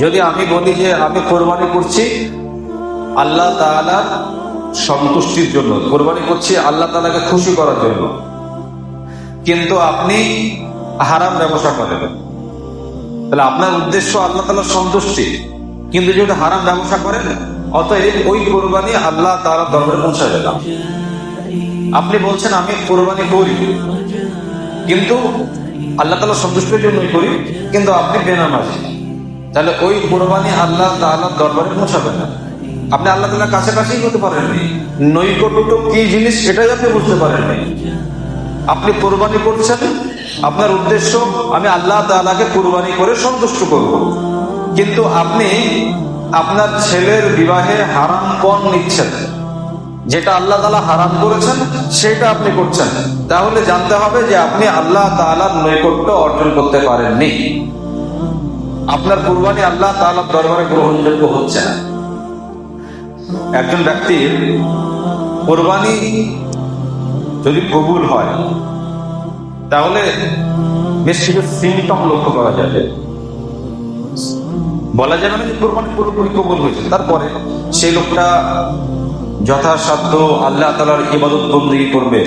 যদি আমি বলি যে আমি কোরবানি করছি, আল্লাহ তাআলার সন্তুষ্টির জন্য, কোরবানি করছি আল্লাহ তালাকে খুশি করার জন্য। কিন্তু আপনি হারাম ব্যবসা করেন। তাহলে আপনার উদ্দেশ্য আল্লাহ তাআলার সন্তুষ্টি। কিন্তু যদি হারাম ব্যবসা করেন, অতএব ওই কোরবানি আল্লাহ তাআলার দরবারে পৌঁছাবে না আপনি বলছেন, আমি কোরবানি করি। কিন্তু আল্লাহ তালা সন্তুষ্টির জন্যই করি, কিন্তু আপনি বেনামাজি। তাহলে ওই কোরবানি আল্লাহ তাআলার দরবারে পৌঁছাবে না। আপনি আল্লাহ তালার কাছাকাছি হতে পারেননি নৈকট্য কি জিনিস সেটাই আপনি বুঝতে পারেননি আপনি কোরবানি করছেন, আপনার উদ্দেশ্য, আমি আল্লাহ তাআলাকে কোরবানি করে সন্তুষ্ট করব। কিন্তু আপনি আপনার ছেলের বিবাহে হারাম পণ নিচ্ছেন। যেটা আল্লাহ তালা হারাম করেছেন, সেটা আপনি করছেন। তাহলে জানতে হবে যে আপনি আল্লাহ তাআলার নৈকট্য অর্জন করতে পারেননি। আপনার কুরবানি আল্লাহ তাআলার দরবারে গ্রহণযোগ্য হচ্ছে না। একজন ব্যক্তির কোরবানি যদি কবুল হয়, তাহলে বেশ কিছু সিমটম লক্ষ্য করা যাবে। বলা যাবে না যে কোরবানি পুরোপুরি কবুল হয়েছে। তারপরে সেই লোকটা যথাসাধ্য আল্লাহ তালার ইবাদত বন্দী করবে।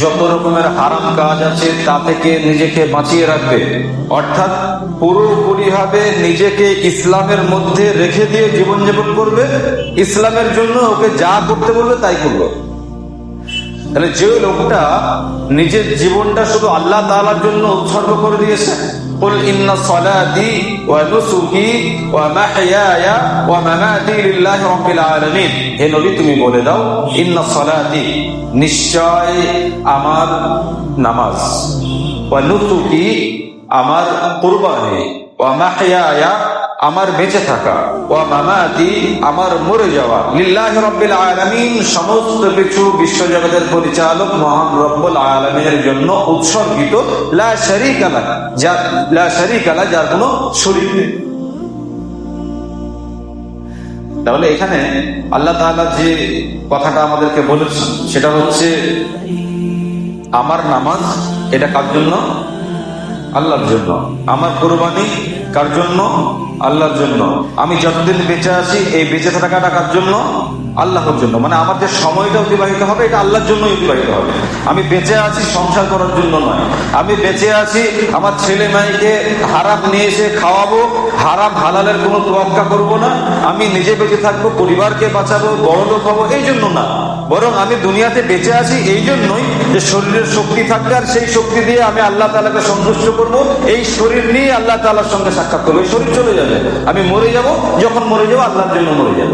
যত রকমের হারাম কাজ আছে, তা থেকে নিজেকে বাঁচিয়ে রাখবে। অর্থাৎ পুরোপুরি ভাবে নিজেকে ইসলামের মধ্যে রেখে দিয়ে জীবনযাপন করবে, ইসলামের জন্য ওকে যা করতে বলবে তাই করবে তাহলে যে লোকটা নিজের জীবনটা শুধু আল্লাহ তালার জন্য উৎসর্গ করে দিয়েছে قل إن صلاتي ونسكي ومحياي ومماتي لله رب العالمين হে নবী তুমি বলে দাও ইন্না সলাতি নিশ্চয় আমার নামাজ ওয়া নুসুকি আমার কুরবানি ওয়া মাহইয়ায়া আমার বেঁচে থাকা। ও মামাতি, আমার মরে যাওয়া। লিল্লাহ রব্বিল আলামিন সমস্ত কিছু বিশ্বজগতের পরিচালক মহান রব্বুল আলামিনের জন্য উৎসর্গিত। লা শারীকা লাহ যার লা শারীকা লাহ, যার কোনো শরীক নেই। তাহলে এখানে আল্লাহ তাআলা যে কথাটা আমাদেরকে বলেছেন, সেটা হচ্ছে, আমার নামাজ এটা কার জন্য? আল্লাহর জন্য। আমার কোরবানি কার জন্য? আল্লাহর জন্য। আমি যতদিন বেঁচে আছি, এই বেঁচে থাকাটা টাকার জন্য আল্লাহর জন্য। মানে আমার যে সময়টা অতিবাহিত হবে, এটা আল্লাহর জন্য অতিবাহিত হবে। আমি বেঁচে আছি সংসার করার জন্য নয়। আমি বেঁচে আছি, আমার ছেলে মেয়েকে হারাম নিয়ে এসে খাওয়াবো, হারাম হালালের কোনো তোয়াক্কা করব না। আমি নিজে বেঁচে থাকব, পরিবারকে বাঁচাবো বড় লোক হব, এই জন্য না। বরং আমি দুনিয়াতে বেঁচে আছি এই জন্যই যে শরীরের শক্তি থাকবে আর সেই শক্তি দিয়ে আমি আল্লাহ তালাকে সন্তুষ্ট করব। এই শরীর নিয়ে আল্লাহ তালার সঙ্গে সাক্ষাৎ করব। এই শরীর চলে যাবে। আমি মরে যাব, যখন মরে যাব, আল্লাহর জন্য মরে যাব।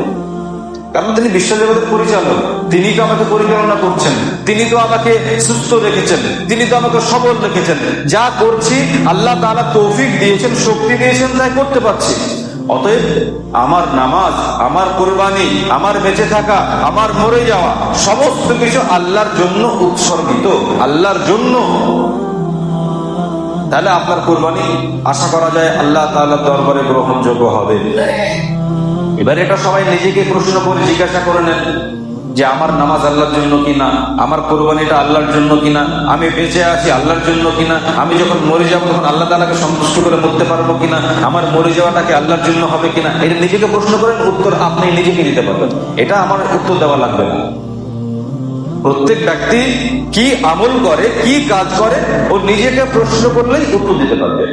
কারণ তিনি বিশ্বজগতের পরিচালক। তিনি তো আমাকে পরিচালনা করছেন। তিনি তো আমাকে সুস্থ রেখেছেন। তিনি তো আমাকে সবল রেখেছেন। যা করছি, আল্লাহ তাআলা তৌফিক দিয়েছেন, শক্তি দিয়েছেন, তাই করতে পারছি। অতএব আমার নামাজ, আমার কোরবানি, আমার বেঁচে থাকা, আমার মরে যাওয়া, সমস্ত কিছু আল্লাহর জন্য উৎসর্গিত। আল্লাহর জন্য। তাহলে আপনার কোরবানি আশা করা যায় আল্লাহ তাআলার দরবারে গ্রহণযোগ্য হবে। এবার এটা সবাই নিজেকে প্রশ্ন করে জিজ্ঞাসা করে নেন যে আমার নামাজ আল্লাহর জন্য কিনা, আমার কোরবানিটা আল্লাহর জন্য কিনা, আমি বেঁচে আছি আল্লাহর জন্য কিনা, আমি যখন মরে যাব তখন আল্লাহ তালাকে সন্তুষ্ট করে মরতে পারব কিনা, আমার মরে যাওয়াটাকে আল্লাহর জন্য হবে কিনা? এটা নিজেকে প্রশ্ন করেন, উত্তর আপনি নিজেকে দিতে পারবেন। এটা আমার উত্তর দেওয়া লাগবে না। প্রত্যেক ব্যক্তি কি আমল করে, কি কাজ করে, ও নিজেকে প্রশ্ন করলেই উত্তর দিতে পারবে।